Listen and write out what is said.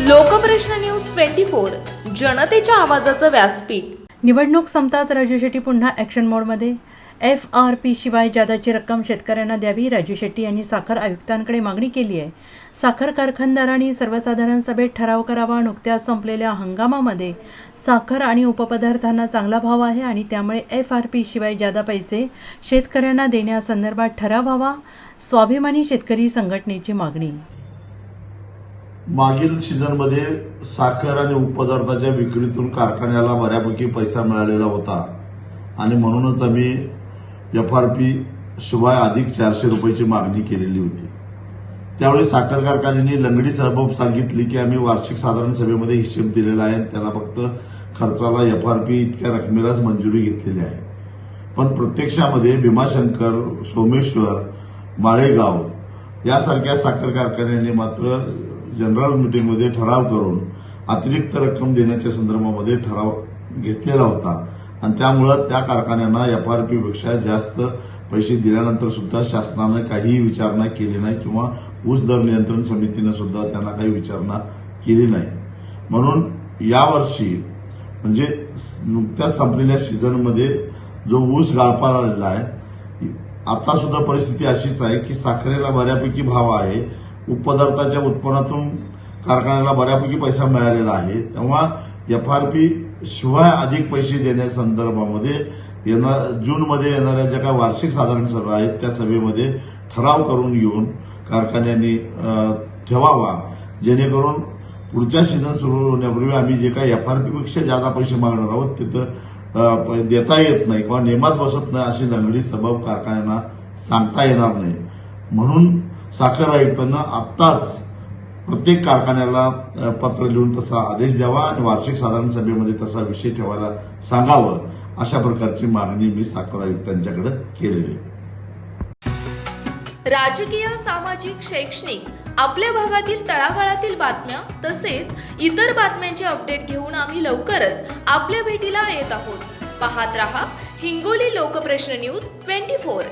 Lokprashna news twenty four जनतेच्या आवाजाचं व्यासपीठ. निवडणूक संपताच राजू शेट्टी पुन्हा ॲक्शन मोडमध्ये एफ आर पी शिवाय जादाची रक्कम शेतकऱ्यांना द्यावी राजू शेट्टी यांनी साखर आयुक्तांकडे मागणी केली आहे. साखर कारखानदारांनी सर्वसाधारण सभेत ठराव करावा नुकत्याच संपलेल्या हंगामामध्ये साखर आणि उपपदार्थांना चांगला भाव आहे आणि त्यामुळे एफ आर पी शिवाय जादा पैसे शेतकऱ्यांना देण्यासंदर्भात ठराव व्हावा स्वाभिमानी शेतकरी संघटनेची मागणी. मागील सीझनमध्ये साखर आणि उपपदार्थाच्या विक्रीतून कारखान्याला बऱ्यापैकी पैसा मिळालेला होता. आणि म्हणूनच आम्ही एफ आर पी शिवाय अधिक चारशे रुपयाची मागणी केलेली होती. त्यावेळी साखर कारखान्याने लंगडी सबब सांगितली की आम्ही वार्षिक साधारण सभेमध्ये हिशेब दिलेला आहे. आणि त्याला फक्त खर्चाला एफ आर पी इतक्या रकमेलाच मंजुरी घेतलेली आहे. पण प्रत्यक्षामध्ये भीमाशंकर सोमेश्वर माळेगाव यासारख्या साखर कारखान्याने मात्र जनरल मिटिंगमध्ये ठराव करून अतिरिक्त रक्कम देण्याच्या संदर्भामध्ये ठराव घेतलेला होता. आणि त्यामुळं त्या कारखान्यांना एफ आर पीपेक्षा जास्त पैसे दिल्यानंतर सुद्धा शासनानं काहीही विचारणा केली नाही किंवा ऊस दर नियंत्रण समितीनं सुद्धा त्यांना काही विचारणा केली नाही. म्हणून यावर्षी म्हणजे नुकत्याच संपलेल्या सीझनमध्ये जो ऊस गाळपाला आलेला आहे आता सुद्धा परिस्थिती अशीच आहे की साखरेला बऱ्यापैकी भाव आहे. उपपदार्थाच्या उत्पन्नातून कारखान्याला बऱ्यापैकी पैसा मिळालेला आहे. तेव्हा एफ आर पी शिवाय अधिक पैसे देण्यासंदर्भामध्ये येणार जूनमध्ये येणाऱ्या ज्या काही वार्षिक साधारण सभा आहेत त्या सभेमध्ये ठराव करून घेऊन कारखान्यांनी ठेवावा. जेणेकरून पुढच्या सीझन सुरू होण्यापूर्वी आम्ही जे काही एफ आर पीपेक्षा जादा पैसे मागणार आहोत तिथं देता येत नाही किंवा नेमात बसत नाही अशी लंगडी सबब कारखान्यांना सांगता येणार नाही. म्हणून साखर आयुक्तांना आत्ताच प्रत्येक कारखान्याला पत्र लिहून तसा आदेश द्यावा आणि वार्षिक साधारण सभेमध्ये तसा विषय ठेवायला सांगावं अशा प्रकारची मागणी मी साखर आयुक्तांच्याकडे केलेली राजकीय सामाजिक शैक्षणिक आपल्या भागातील तळागाळातील बातम्या तसेच इतर बातम्यांचे अपडेट घेऊन आम्ही लवकरच आपल्या भेटीला येत आहोत. पाहत रहा Hingoli Lokprashna news twenty four.